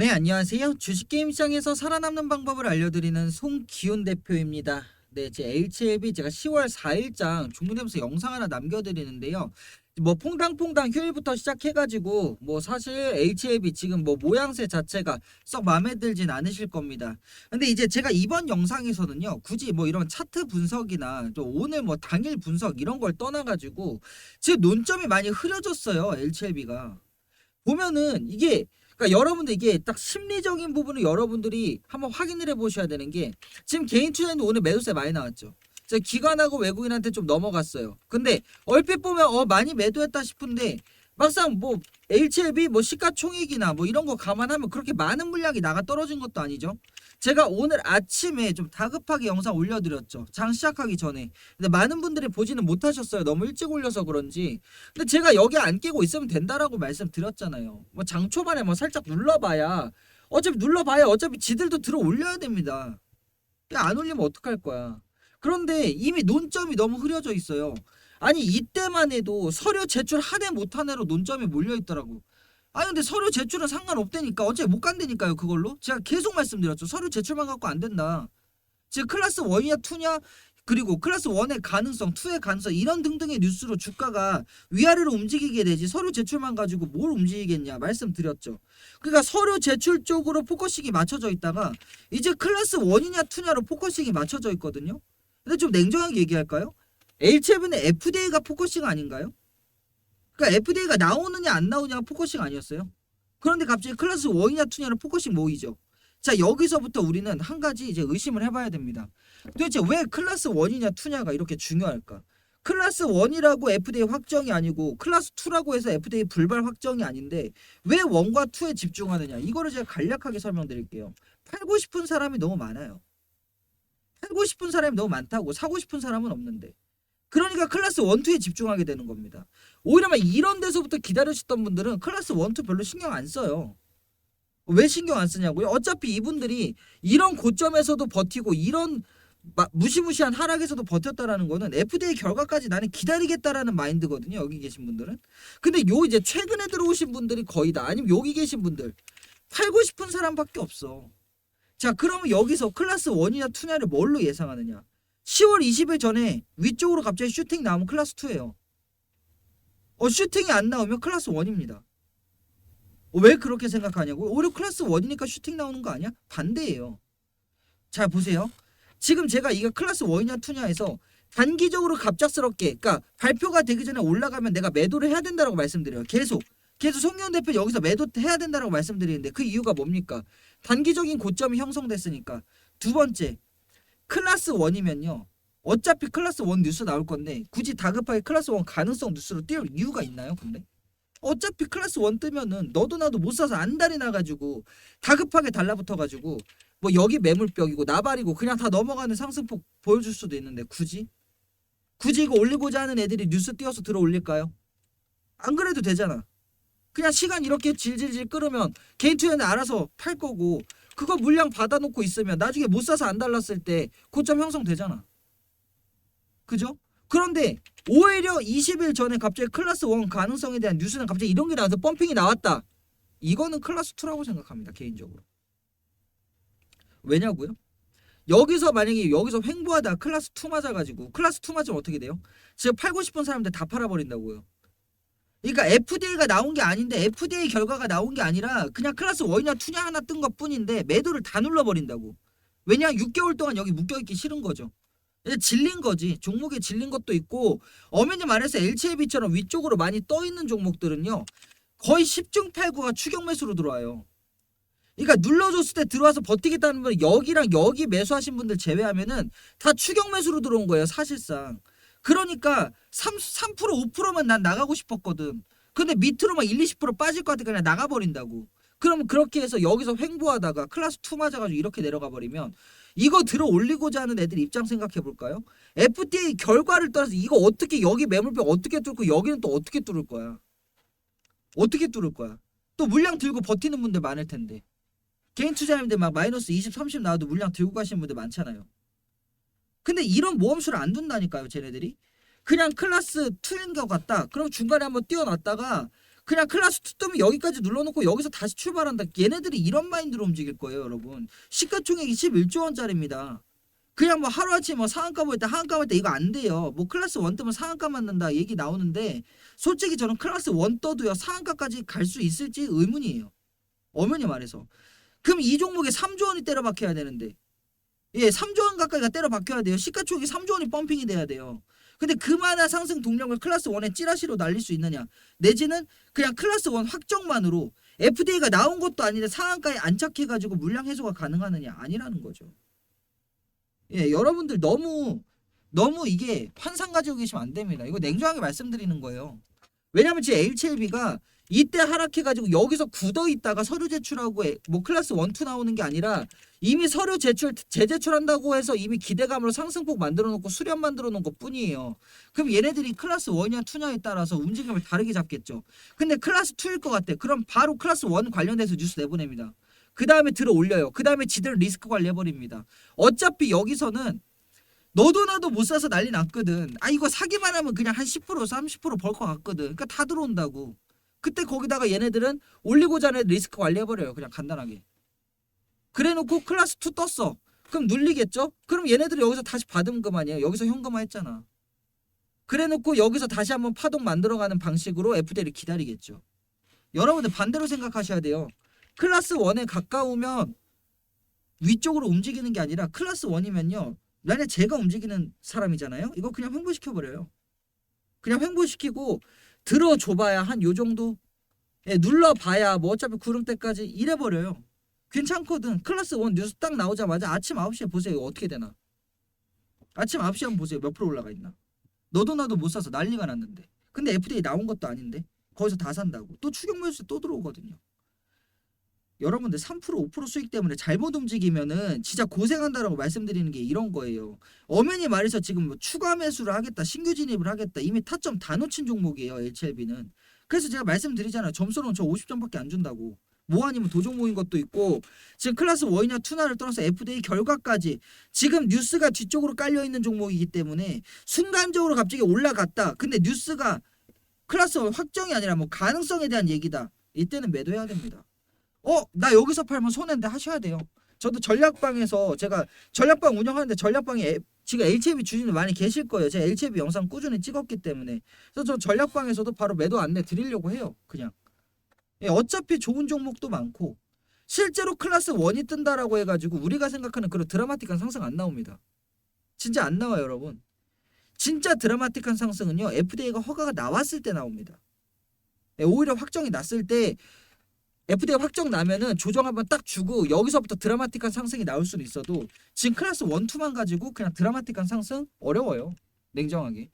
네, 안녕하세요. 주식게임 시장에서 살아남는 방법을 알려드리는 송기훈 대표입니다. 네, 제 HLB 제가 10월 4일장 종료되면서 영상 하나 남겨드리는데요. 뭐 퐁당퐁당 휴일부터 시작해가지고 뭐 사실 HLB 지금 뭐 모양새 자체가 썩 마음에 들진 않으실 겁니다. 근데 이제 제가 이번 영상에서는요, 굳이 뭐 이런 차트 분석이나 또 오늘 뭐 당일 분석 이런 걸 떠나가지고 지금 논점이 많이 흐려졌어요, HLB가. 보면은 이게 그러니까 여러분들 이게 딱 심리적인 부분을 여러분들이 한번 확인을 해보셔야 되는 게 지금 개인 투자는 오늘 매도세 많이 나왔죠. 기관하고 외국인한테 좀 넘어갔어요. 근데 얼핏 보면 어 많이 매도했다 싶은데 막상 뭐 HLB 뭐 시가총액이나 뭐 이런 거 감안하면 그렇게 많은 물량이 나가 떨어진 것도 아니죠. 제가 오늘 아침에 좀 다급하게 영상 올려드렸죠. 장 시작하기 전에. 근데 많은 분들이 보지는 못하셨어요. 너무 일찍 올려서 그런지. 근데 제가 여기 안 끼고 있으면 된다라고 말씀드렸잖아요. 뭐 장 초반에 뭐 살짝 눌러봐야 어차피 눌러봐야 어차피 지들도 들어 올려야 됩니다. 야, 안 올리면 어떡할 거야. 그런데 이미 논점이 너무 흐려져 있어요. 아니 이때만 해도 서류 제출 한해못한 해로 논점이 몰려 있더라고. 아니 근데 서류 제출은 상관없다니까. 어차피 못 간다니까요 그걸로. 제가 계속 말씀드렸죠. 서류 제출만 갖고 안 된다. 지금 클래스 1이냐 2냐? 그리고 클래스 1의 가능성 2의 가능성 이런 등등의 뉴스로 주가가 위아래로 움직이게 되지 서류 제출만 가지고 뭘 움직이겠냐 말씀드렸죠. 그러니까 서류 제출 쪽으로 포커싱이 맞춰져 있다가 이제 클래스 1이냐 2냐로 포커싱이 맞춰져 있거든요. 근데 좀 냉정하게 얘기할까요? H7은 FDA가 포커싱 아닌가요? 그러니까 FDA가 나오느냐 안 나오냐가 포커싱 아니었어요. 그런데 갑자기 클래스 1이냐 2냐는 포커싱 모이죠. 자 여기서부터 우리는 한 가지 이제 의심을 해봐야 됩니다. 도대체 왜 클래스 1이냐 2냐가 이렇게 중요할까? 클래스 1이라고 FDA 확정이 아니고 클래스 2라고 해서 FDA 불발 확정이 아닌데 왜 1과 2에 집중하느냐? 이거를 제가 간략하게 설명드릴게요. 팔고 싶은 사람이 너무 많아요. 팔고 싶은 사람이 너무 많다고 사고 싶은 사람은 없는데. 그러니까 클래스 1, 2에 집중하게 되는 겁니다. 오히려 막 이런 데서부터 기다리셨던 분들은 클래스 1, 2 별로 신경 안 써요. 왜 신경 안 쓰냐고요? 어차피 이분들이 이런 고점에서도 버티고 이런 마- 무시무시한 하락에서도 버텼다라는 거는 FDA 결과까지 나는 기다리겠다라는 마인드거든요. 여기 계신 분들은. 근데 요 이제 최근에 들어오신 분들이 거의 다 아니면 여기 계신 분들 팔고 싶은 사람밖에 없어. 자, 그러면 여기서 클래스 1이냐 2냐를 뭘로 예상하느냐? 10월 20일 전에 위쪽으로 갑자기 슈팅 나오면 클래스 2예요. 어 슈팅이 안 나오면 클래스 1입니다. 왜 그렇게 생각하냐고요? 오히려 클래스 1이니까 슈팅 나오는 거 아니야? 반대예요. 자 보세요. 지금 제가 이게 클래스 1이냐 2냐에서 단기적으로 갑작스럽게 그러니까 발표가 되기 전에 올라가면 내가 매도를 해야 된다라고 말씀드려요. 계속 계속 송기훈 대표 여기서 매도 해야 된다라고 말씀드리는데 그 이유가 뭡니까? 단기적인 고점이 형성됐으니까. 두 번째 클래스 1이면요. 어차피 클래스 1 뉴스 나올 건데 굳이 다급하게 클래스 1 가능성 뉴스로 띄울 이유가 있나요? 근데 어차피 클래스 1 뜨면은 너도 나도 못 사서 안달이 나가지고 다급하게 달라붙어가지고 뭐 여기 매물벽이고 나발이고 그냥 다 넘어가는 상승폭 보여줄 수도 있는데 굳이 굳이 이거 올리고자 하는 애들이 뉴스 띄워서 들어 올릴까요? 안 그래도 되잖아. 그냥 시간 이렇게 질질질 끌으면 개인 투자는 알아서 팔 거고 그거 물량 받아놓고 있으면 나중에 못 사서 안 달랐을 때 고점 형성되잖아. 그죠? 그런데 오히려 20일 전에 갑자기 클래스 1 가능성에 대한 뉴스는 갑자기 이런 게 나와서 펌핑이 나왔다. 이거는 클래스 2라고 생각합니다. 개인적으로. 왜냐고요? 여기서 만약에 여기서 횡보하다 클래스 2 맞아가지고 클래스 2 맞으면 어떻게 돼요? 지금 팔고 싶은 사람들 다 팔아버린다고요. 그러니까 FDA가 나온 게 아닌데 FDA 결과가 나온 게 아니라 그냥 클래스 1이냐 2냐 하나 뜬 것 뿐인데 매도를 다 눌러버린다고. 왜냐 6개월 동안 여기 묶여있기 싫은 거죠. 질린 거지. 종목에 질린 것도 있고 엄연히 말해서 LCLB처럼 위쪽으로 많이 떠 있는 종목들은요. 거의 10중 8구가 추격 매수로 들어와요. 그러니까 눌러줬을 때 들어와서 버티겠다는 분 여기랑 여기 매수하신 분들 제외하면은 다 추격 매수로 들어온 거예요 사실상. 그러니까 3, 3% 5%만 난 나가고 싶었거든. 근데 밑으로만 1, 20% 빠질 것 같아 그냥 나가버린다고. 그럼 그렇게 해서 여기서 횡보하다가 클래스 2 맞아가지고 이렇게 내려가 버리면 이거 들어 올리고자 하는 애들 입장 생각해 볼까요? FDA 결과를 따라서 이거 어떻게 여기 매물벽 어떻게 뚫고 여기는 또 어떻게 뚫을 거야? 어떻게 뚫을 거야? 또 물량 들고 버티는 분들 많을 텐데 개인 투자자님들 막 마이너스 20, 30 나와도 물량 들고 가시는 분들 많잖아요. 근데 이런 모험수를 안 둔다니까요, 쟤네들이. 그냥 클래스 2인 것 같다. 그럼 중간에 한번 띄워놨다가 그냥 클라스 2 뜨면 여기까지 눌러놓고 여기서 다시 출발한다. 얘네들이 이런 마인드로 움직일 거예요, 여러분. 시가총액이 11조 원짜리입니다. 그냥 뭐 하루아침에 뭐 상한가 볼 때 하한가 볼 때 이거 안 돼요. 뭐 클래스 1 뜨면 상한가 맞는다 얘기 나오는데 솔직히 저는 클래스 1 떠도요 상한가까지 갈 수 있을지 의문이에요. 엄연히 말해서. 그럼 이 종목에 3조 원이 때려 박혀야 되는데 예 3조 원 가까이가 때려 박혀야 돼요. 시가총액이 3조 원이 펌핑이 돼야 돼요. 근데 그만한 상승 동력을 클래스 1에 찌라시로 날릴 수 있느냐 내지는 그냥 클래스 1 확정만으로 FDA가 나온 것도 아닌데 상한가에 안착해 가지고 물량 해소가 가능하느냐 아니라는 거죠. 예, 여러분들 너무 너무 이게 환상 가지고 계시면 안 됩니다. 이거 냉정하게 말씀드리는 거예요. 왜냐면 지금 HLB가 이때 하락해가지고 여기서 굳어 있다가 서류 제출하고 에- 뭐 클래스 1, 2 나오는 게 아니라 이미 서류 제출 재제출한다고 해서 이미 기대감으로 상승폭 만들어 놓고 수렴 만들어 놓은 것 뿐이에요. 그럼 얘네들이 클래스 1이냐 2냐에 따라서 움직임을 다르게 잡겠죠. 근데 클래스 2일 것 같아. 그럼 바로 클래스 1 관련돼서 뉴스 내보냅니다. 그 다음에 들어 올려요. 그 다음에 지들 리스크 관리해버립니다. 어차피 여기서는 너도 나도 못 사서 난리 났거든. 아 이거 사기만 하면 그냥 한 10% 30%벌 것 같거든. 그러니까 다 들어온다고. 그때 거기다가 얘네들은 올리고자 하는 리스크 관리해버려요. 그냥 간단하게. 그래놓고 클래스 2 떴어. 그럼 눌리겠죠? 그럼 얘네들이 여기서 다시 받으면 그만이에요. 여기서 현금화 했잖아. 그래놓고 여기서 다시 한번 파동 만들어가는 방식으로 FD를 기다리겠죠. 여러분들 반대로 생각하셔야 돼요. 클래스 1에 가까우면 위쪽으로 움직이는 게 아니라 클래스 1이면요. 만약 제가 움직이는 사람이잖아요. 이거 그냥 횡보시켜 버려요. 그냥 횡보시키고 들어줘봐야 한 요 정도. 예, 눌러봐야 뭐 어차피 구름 때까지 이래 버려요. 괜찮거든. 클래스 1 뉴스 딱 나오자마자 아침 9시에 보세요. 어떻게 되나. 아침 9시에 한번 보세요. 몇 프로 올라가 있나. 너도 나도 못 사서 난리가 났는데. 근데 FDA 나온 것도 아닌데. 거기서 다 산다고. 또 추격 매수세 또 들어오거든요. 여러분들 3% 5% 수익 때문에 잘못 움직이면은 진짜 고생한다라고 말씀드리는 게 이런 거예요. 엄연히 말해서 지금 뭐 추가 매수를 하겠다, 신규 진입을 하겠다. 이미 타점 다 놓친 종목이에요. HLB는. 그래서 제가 말씀드리잖아요. 점수로는 저 50점밖에 안 준다고. 뭐 아니면 도종 모인 것도 있고 지금 클래스 1이냐 2나를 떠나서 FDA 결과까지 지금 뉴스가 뒤쪽으로 깔려 있는 종목이기 때문에 순간적으로 갑자기 올라갔다. 근데 뉴스가 클래스 1 확정이 아니라 뭐 가능성에 대한 얘기다. 이때는 매도해야 됩니다. 어, 나 여기서 팔면 손해인데 하셔야 돼요. 저도 전략방에서 제가 전략방 운영하는데 전략방에 에- 지금 HB 주인이 많이 계실 거예요. 제가 HB 영상 꾸준히 찍었기 때문에. 그래서 저 전략방에서도 바로 매도 안내 드리려고 해요. 그냥. 예, 어차피 좋은 종목도 많고 실제로 클래스 1이 뜬다라고 해가지고 우리가 생각하는 그런 드라마틱한 상승 안 나옵니다. 진짜 안 나와요, 여러분. 진짜 드라마틱한 상승은요. FDA가 허가가 나왔을 때 나옵니다. 예, 오히려 확정이 났을 때 FDA 확정 나면은 조정 한번 딱 주고 여기서부터 드라마틱한 상승이 나올 수는 있어도 지금 클래스 1, 2만 가지고 그냥 드라마틱한 상승 어려워요. 냉정하게.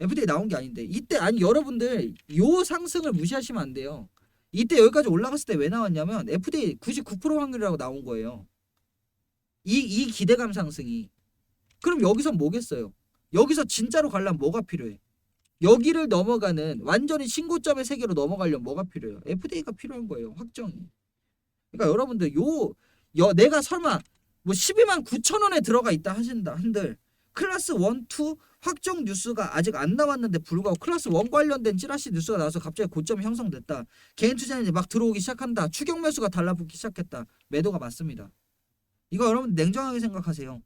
FDA 나온 게 아닌데 이때 아니 여러분들 요 상승을 무시하시면 안 돼요. 이때 여기까지 올라갔을 때 왜 나왔냐면 FDA 99% 확률이라고 나온 거예요. 이 이 기대감 상승이. 그럼 여기서 뭐겠어요? 여기서 진짜로 가려면 뭐가 필요해? 여기를 넘어가는 완전히 신고점의 세계로 넘어가려면 뭐가 필요해요? FDA가 필요한 거예요. 확정이. 그러니까 여러분들 요, 여, 내가 설마 뭐 12만 9천 원에 들어가 있다 하신다 한들 클래스 1, 2 확정 뉴스가 아직 안 나왔는데 불구하고 클래스 1 관련된 찌라시 뉴스가 나와서 갑자기 고점이 형성됐다. 개인 투자인이 막 들어오기 시작한다. 추격 매수가 달라붙기 시작했다. 매도가 맞습니다. 이거 여러분 냉정하게 생각하세요.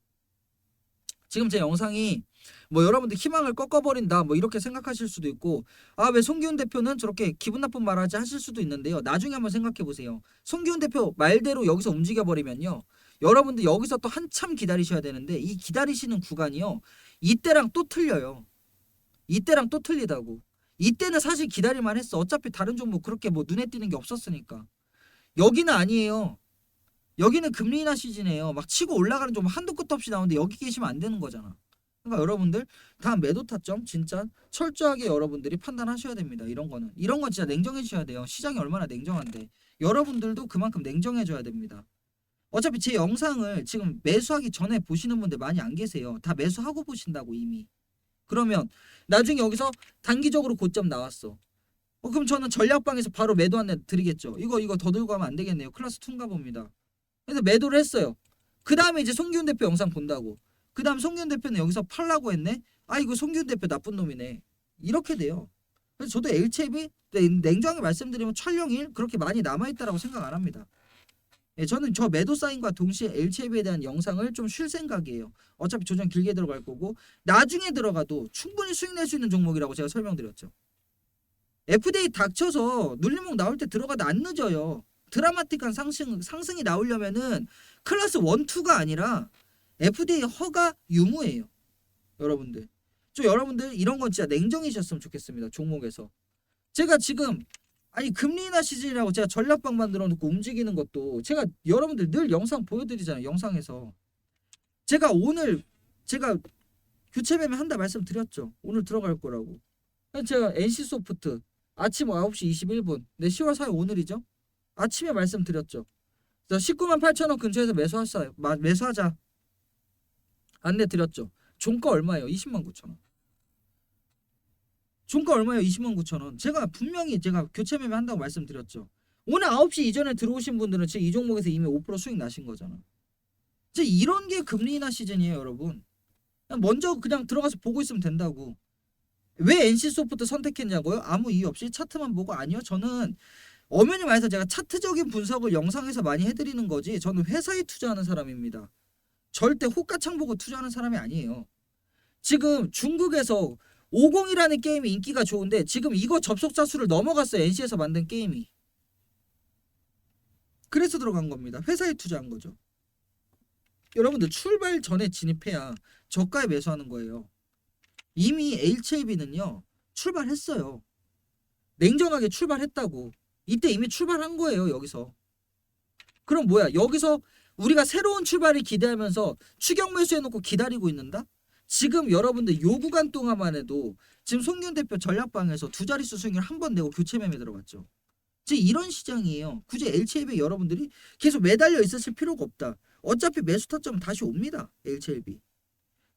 지금 제 영상이 뭐 여러분들 희망을 꺾어버린다 뭐 이렇게 생각하실 수도 있고 아 왜 송기훈 대표는 저렇게 기분 나쁜 말하지 하실 수도 있는데요. 나중에 한번 생각해 보세요. 송기훈 대표 말대로 여기서 움직여 버리면요 여러분들 여기서 또 한참 기다리셔야 되는데 이 기다리시는 구간이요 이때랑 또 틀려요. 이때랑 또 틀리다고. 이때는 사실 기다릴만 했어. 어차피 다른 종목 그렇게 뭐 눈에 띄는 게 없었으니까. 여기는 아니에요. 여기는 금리 인하 시즌이에요. 막 치고 올라가는 종목 한도 끝도 없이 나오는데 여기 계시면 안 되는 거잖아 그러니까 여러분들 다 매도 타점 진짜 철저하게 여러분들이 판단하셔야 됩니다. 이런 거는 이런 건 진짜 냉정해주셔야 돼요. 시장이 얼마나 냉정한데 여러분들도 그만큼 냉정해줘야 됩니다. 어차피 제 영상을 지금 매수하기 전에 보시는 분들 많이 안 계세요. 다 매수하고 보신다고 이미. 그러면 나중에 여기서 단기적으로 고점 나왔어. 어, 그럼 저는 전략방에서 바로 매도 안내 드리겠죠. 이거 이거 더 들고 가면 안 되겠네요. 클래스 2인가 봅니다. 그래서 매도를 했어요. 그 다음에 이제 송기훈 대표 영상 본다고. 그 다음 송기훈 대표는 여기서 팔라고 했네. 아 이거 송기훈 대표 나쁜 놈이네. 이렇게 돼요. 그래서 저도 네, 냉정하게 말씀드리면 촬영일 그렇게 많이 남아 있다라고 생각 안 합니다. 예, 저는 저 매도 사인과 동시에 LCB에 대한 영상을 좀 쉴 생각이에요. 어차피 조정 길게 들어갈 거고 나중에 들어가도 충분히 수익 낼 수 있는 종목이라고 제가 설명드렸죠. FDA 닥쳐서 눌림목 나올 때 들어가도 안 늦어요. 드라마틱한 상승 상승이 나오려면은 클래스 1, 2가 아니라 FDA 허가 유무예요. 여러분들. 저 여러분들 이런 건 진짜 냉정이셨으면 좋겠습니다. 종목에서. 제가 지금 아니 금리 인하 시즌이라고 제가 전략방 만들어 놓고 움직이는 것도 제가 여러분들 늘 영상 보여드리잖아요. 영상에서. 제가 오늘 제가 교체 매매 한다 말씀드렸죠. 오늘 들어갈 거라고. 제가 NC 소프트 아침 9시 21분. 네, 10월 4일 오늘이죠. 아침에 말씀드렸죠. 19만 8천 원 근처에서 매수하자. 마- 매수하자. 안내 드렸죠. 종가 얼마예요? 20만 9천 원. 종가 얼마예요? 20만 9천 원. 제가 분명히 제가 교체 매매 한다고 말씀드렸죠. 오늘 9시 이전에 들어오신 분들은 지금 이 종목에서 이미 5% 수익 나신 거잖아. 이제 이런 게 금리 인하 시즌이에요, 여러분. 그냥 먼저 그냥 들어가서 보고 있으면 된다고. 왜 NC 소프트 선택했냐고요? 아무 이유 없이 차트만 보고 아니요. 저는 엄연히 말해서 제가 차트적인 분석을 영상에서 많이 해드리는 거지. 저는 회사에 투자하는 사람입니다. 절대 호가창 보고 투자하는 사람이 아니에요. 지금 중국에서 50이라는 게임이 인기가 좋은데 지금 이거 접속자 수를 넘어갔어요. NC에서 만든 게임이. 그래서 들어간 겁니다. 회사에 투자한 거죠. 여러분들 출발 전에 진입해야 저가에 매수하는 거예요. 이미 HLB는요. 출발했어요. 냉정하게 출발했다고. 이때 이미 출발한 거예요. 여기서. 그럼 뭐야? 여기서 우리가 새로운 출발을 기대하면서 추격 매수해놓고 기다리고 있는다? 지금 여러분들 요 구간 동안만 해도 지금 송윤 대표 전략방에서 두 자릿수 수익률 한 번 내고 교체 매매 들어갔죠. 지금 이런 시장이에요. 굳이 LCLB 여러분들이 계속 매달려 있으실 필요가 없다. 어차피 매수 타점은 다시 옵니다. LCLB.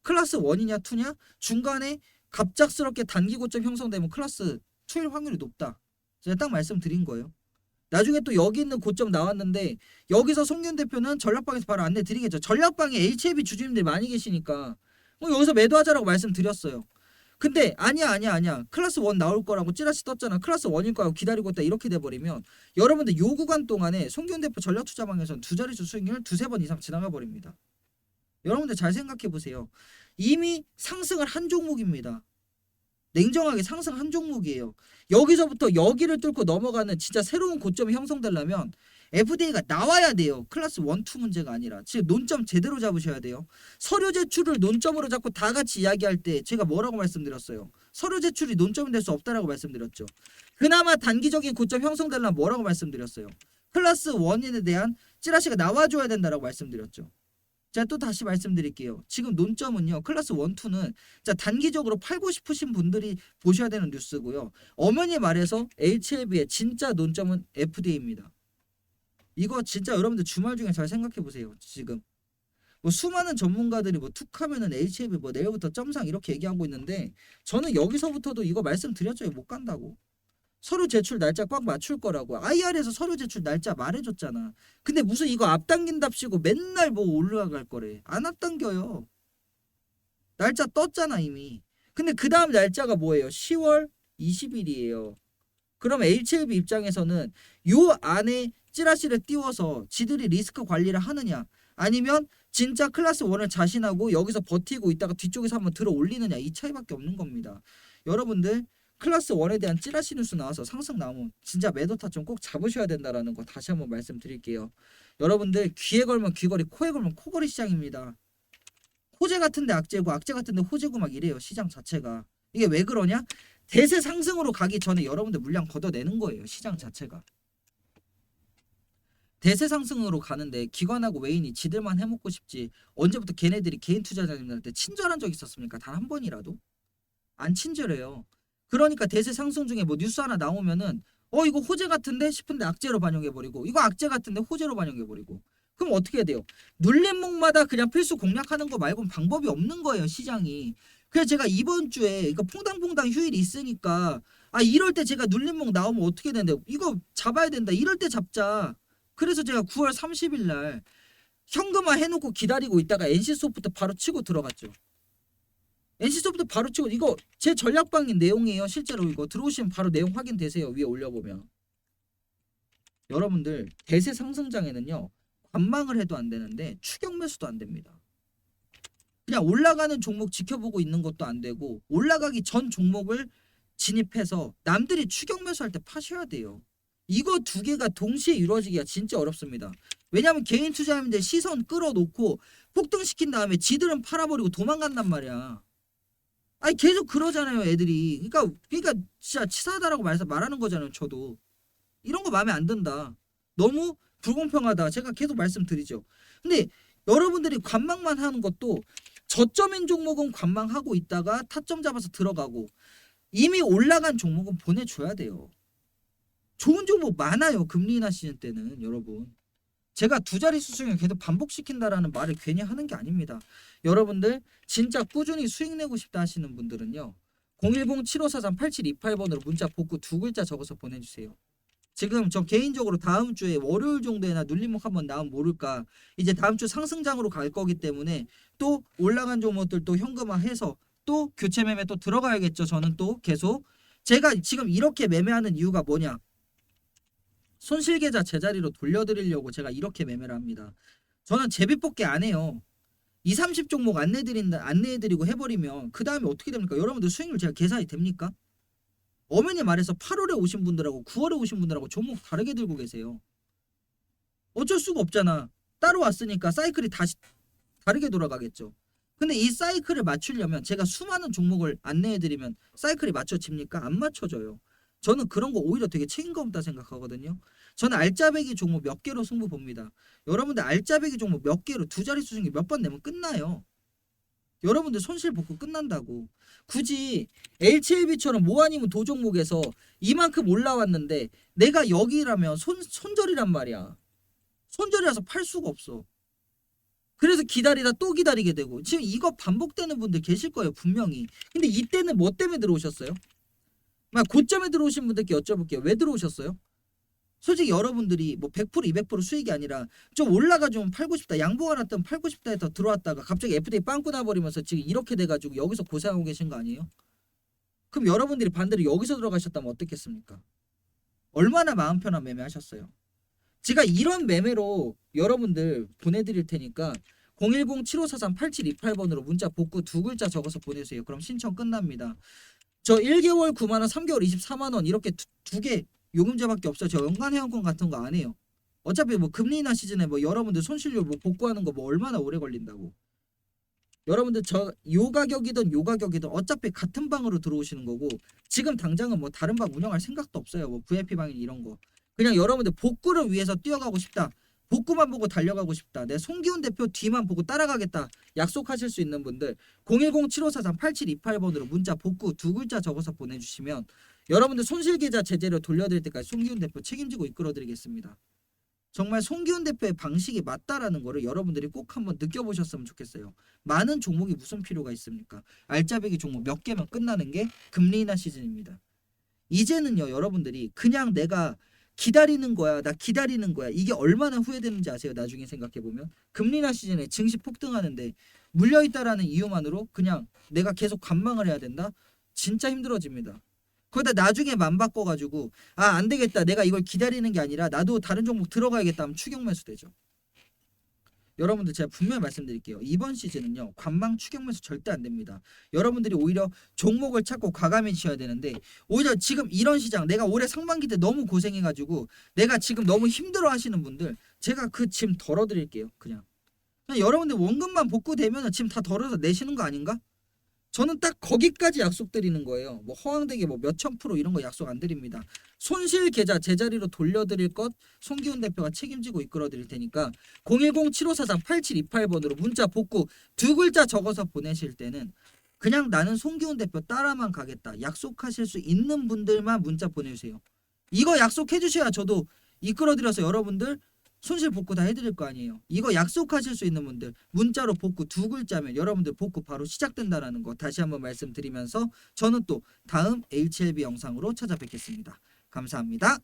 클래스 1이냐 2냐 중간에 갑작스럽게 단기 고점 형성되면 클래스 2일 확률이 높다. 제가 딱 말씀드린 거예요. 나중에 또 여기 있는 고점 나왔는데 여기서 송윤 대표는 전략방에서 바로 안내 드리겠죠. 전략방에 HLB 주주님들 많이 계시니까 뭐 여기서 매도하자라고 말씀드렸어요. 근데 아니야 아니야 아니야 클래스 1 나올 거라고 찌라시 떴잖아 클래스 1일 거라고 기다리고 있다 이렇게 돼버리면 여러분들 요 구간 동안에 송기훈 대표 전략투자방에서는 두 자릿수 수익률 두세 번 이상 지나가 버립니다. 여러분들 잘 생각해 보세요. 이미 상승을 한 종목입니다. 냉정하게 상승 한 종목이에요. 여기서부터 여기를 뚫고 넘어가는 진짜 새로운 고점이 형성되려면 FDA가 나와야 돼요. 클래스 1, 2 문제가 아니라 지금 논점 제대로 잡으셔야 돼요. 서류 제출을 논점으로 잡고 다 같이 이야기할 때 제가 뭐라고 말씀드렸어요. 서류 제출이 논점이 될 수 없다라고 말씀드렸죠. 그나마 단기적인 고점 형성되려면 뭐라고 말씀드렸어요. 클래스 1에 대한 찌라시가 나와줘야 된다라고 말씀드렸죠. 자또 다시 말씀드릴게요. 지금 논점은요. 클래스 1, 2는 자 단기적으로 팔고 싶으신 분들이 보셔야 되는 뉴스고요. 어머니 말해서 HLB의 진짜 논점은 FDA입니다. 이거 진짜 여러분들 주말 중에 잘 생각해 보세요. 지금 뭐 수많은 전문가들이 뭐 툭하면은 HLB 뭐 내일부터 점상 이렇게 얘기하고 있는데 저는 여기서부터도 이거 말씀드렸죠. 못 간다고. 서류 제출 날짜 꽉 맞출 거라고. IR에서 서류 제출 날짜 말해줬잖아. 근데 무슨 이거 앞당긴답시고 맨날 뭐 올라갈 거래. 안 앞당겨요. 날짜 떴잖아 이미. 근데 그 다음 날짜가 뭐예요? 10월 20일이에요. 그럼 HLB 입장에서는 요 안에 찌라시를 띄워서 지들이 리스크 관리를 하느냐 아니면 진짜 클래스 1을 자신하고 여기서 버티고 있다가 뒤쪽에서 한번 들어 올리느냐 이 차이밖에 없는 겁니다. 여러분들 클래스 1에 대한 찌라시 뉴스 나와서 상승 나오면 진짜 매도 타점 꼭 잡으셔야 된다라는 거 다시 한번 말씀드릴게요. 여러분들 귀에 걸면 귀걸이 코에 걸면 코걸이 시장입니다. 호재 같은데 악재고 악재 같은데 호재고 막 이래요 시장 자체가. 이게 왜 그러냐? 대세 상승으로 가기 전에 여러분들 물량 걷어내는 거예요 시장 자체가. 대세 상승으로 가는데 기관하고 외인이 지들만 해먹고 싶지 언제부터 걔네들이 개인 투자자님들한테 친절한 적 있었습니까? 단 한 번이라도? 안 친절해요 그러니까 대세 상승 중에 뭐 뉴스 하나 나오면은 어 이거 호재 같은데? 싶은데 악재로 반영해 버리고 이거 악재 같은데 호재로 반영해 버리고. 그럼 어떻게 해야 돼요? 눌림목마다 그냥 필수 공략하는 거 말고는 방법이 없는 거예요 시장이. 그래서 제가 이번 주에 이거 퐁당퐁당 휴일이 있으니까 아 이럴 때 제가 눌림목 나오면 어떻게 되는데 이거 잡아야 된다. 이럴 때 잡자. 그래서 제가 9월 30일 날 현금화 해놓고 기다리고 있다가 NC 소프트 바로 치고 들어갔죠 NC소프트 바로 치고 이거 제 전략방인 내용이에요. 실제로 이거 들어오시면 바로 내용 확인되세요. 위에 올려보면 여러분들 대세 상승장에는요 관망을 해도 안 되는데 추격 매수도 안 됩니다. 그냥 올라가는 종목 지켜보고 있는 것도 안 되고 올라가기 전 종목을 진입해서 남들이 추격 매수할 때 파셔야 돼요. 이거 두 개가 동시에 이루어지기가 진짜 어렵습니다. 왜냐하면 개인 투자자님들 시선 끌어놓고 폭등시킨 다음에 지들은 팔아버리고 도망간단 말이야. 아니 계속 그러잖아요, 애들이. 그러니까 그러니까 진짜 치사하다라고 말해서 말하는 거잖아요, 저도. 이런 거 마음에 안 든다. 너무 불공평하다. 제가 계속 말씀드리죠. 근데 여러분들이 관망만 하는 것도 저점인 종목은 관망하고 있다가 타점 잡아서 들어가고 이미 올라간 종목은 보내줘야 돼요. 좋은 종목 많아요. 금리 인하 시즌 때는 여러분. 제가 두 자리 수익을 계속 반복시킨다라는 말을 괜히 하는 게 아닙니다. 여러분들 진짜 꾸준히 수익 내고 싶다 하시는 분들은요. 010-7543-8728번으로 문자 복구 두 글자 적어서 보내주세요. 지금 저 개인적으로 다음 주에 월요일 정도에나 눌림목 한번 나오면 모를까 이제 다음 주 상승장으로 갈 거기 때문에 또 올라간 종목들 또 현금화해서 또 교체 매매 또 들어가야겠죠 저는 또 계속 제가 지금 이렇게 매매하는 이유가 뭐냐 손실 계좌 제자리로 돌려드리려고 제가 이렇게 매매를 합니다 저는 제비 뽑기 안 해요 2, 30 종목 안내드린다 안내해드리고 해버리면 그 다음에 어떻게 됩니까 여러분들 수익률 제가 계산이 됩니까 엄연히 말해서 8월에 오신 분들하고 9월에 오신 분들하고 종목 다르게 들고 계세요. 어쩔 수가 없잖아. 따로 왔으니까 사이클이 다시 다르게 돌아가겠죠. 근데 이 사이클을 맞추려면 제가 수많은 종목을 안내해드리면 사이클이 맞춰집니까? 안 맞춰져요. 저는 그런 거 오히려 되게 책임감 없다 생각하거든요. 저는 알짜배기 종목 몇 개로 승부 봅니다. 여러분들 알짜배기 종목 몇 개로 두 자리 수준이 몇번 내면 끝나요. 여러분들 손실 복구 끝난다고. 굳이 HLB처럼 뭐 아니면 도종목에서 이만큼 올라왔는데 내가 여기라면 손 손절이란 말이야. 손절이라서 팔 수가 없어. 그래서 기다리다 또 기다리게 되고 지금 이거 반복되는 분들 계실 거예요 분명히. 근데 이때는 뭐 때문에 들어오셨어요? 막 고점에 들어오신 분들께 여쭤볼게요. 왜 들어오셨어요? 솔직히 여러분들이 뭐 100% 200% 수익이 아니라 좀 올라가 좀 팔고 싶다 양보가 났던 팔고 싶다 해서 들어왔다가 갑자기 FD 빵꾸 나버리면서 지금 이렇게 돼가지고 여기서 고생하고 계신 거 아니에요? 그럼 여러분들이 반대로 여기서 들어가셨다면 어떻겠습니까? 얼마나 마음 편한 매매 하셨어요? 제가 이런 매매로 여러분들 보내드릴 테니까 010-7543-8728번으로 문자 복구 두 글자 적어서 보내주세요. 그럼 신청 끝납니다. 저 1개월 9만 원, 3개월 24만 원 이렇게 두개 요금제밖에 없어요. 저 연간 회원권 같은 거 안 해요. 어차피 뭐 금리 인하 시즌에 뭐 여러분들 손실료 뭐 복구하는 거 뭐 얼마나 오래 걸린다고. 여러분들 저 요 가격이든 요 가격이든 어차피 같은 방으로 들어오시는 거고 지금 당장은 뭐 다른 방 운영할 생각도 없어요. 뭐 VIP 방이 이런 거. 그냥 여러분들 복구를 위해서 뛰어가고 싶다. 복구만 보고 달려가고 싶다. 내 송기훈 대표 뒤만 보고 따라가겠다. 약속하실 수 있는 분들 010-7543-8728번으로 문자 복구 두 글자 적어서 보내주시면 여러분들 손실 계좌 제재를 돌려드릴 때까지 송기훈 대표 책임지고 이끌어드리겠습니다. 정말 송기훈 대표의 방식이 맞다라는 거를 여러분들이 꼭 한번 느껴보셨으면 좋겠어요. 많은 종목이 무슨 필요가 있습니까? 알짜배기 종목 몇 개면 끝나는 게 금리 인하 시즌입니다. 이제는요 여러분들이 그냥 내가 기다리는 거야. 나 기다리는 거야. 이게 얼마나 후회되는지 아세요? 나중에 생각해 보면. 금리 인하 시즌에 증시 폭등하는데 물려 있다라는 이유만으로 그냥 내가 계속 관망을 해야 된다? 진짜 힘들어집니다. 거기다 나중에 맘 바꿔 가지고 아 안 되겠다. 내가 이걸 기다리는 게 아니라 나도 다른 종목 들어가야겠다 하면 추격 매수 되죠 여러분들 제가 분명히 말씀드릴게요. 이번 시즌은요 관망 추격 매수 절대 안 됩니다. 여러분들이 오히려 종목을 찾고 과감해지셔야 되는데 오히려 지금 이런 시장 내가 올해 상반기 때 너무 고생해가지고 내가 지금 너무 힘들어 하시는 분들 제가 그 짐 덜어드릴게요 그냥. 그냥 여러분들 원금만 복구되면 짐다 덜어서 내시는 거 아닌가? 저는 딱 거기까지 약속드리는 거예요. 뭐 허황되게 뭐 몇천 프로 이런 거 약속 안 드립니다. 손실 계좌 제자리로 돌려드릴 것 송기훈 대표가 책임지고 이끌어드릴 테니까 010-7543-8728번으로 문자 복구 두 글자 적어서 보내실 때는 그냥 나는 송기훈 대표 따라만 가겠다. 약속하실 수 있는 분들만 문자 보내주세요. 이거 약속해 주셔야 저도 이끌어드려서 여러분들 손실 복구 다 해드릴 거 아니에요. 이거 약속하실 수 있는 분들 문자로 복구 두 글자면 여러분들 복구 바로 시작된다라는 거 다시 한번 말씀드리면서 저는 또 다음 HLB 영상으로 찾아뵙겠습니다. 감사합니다.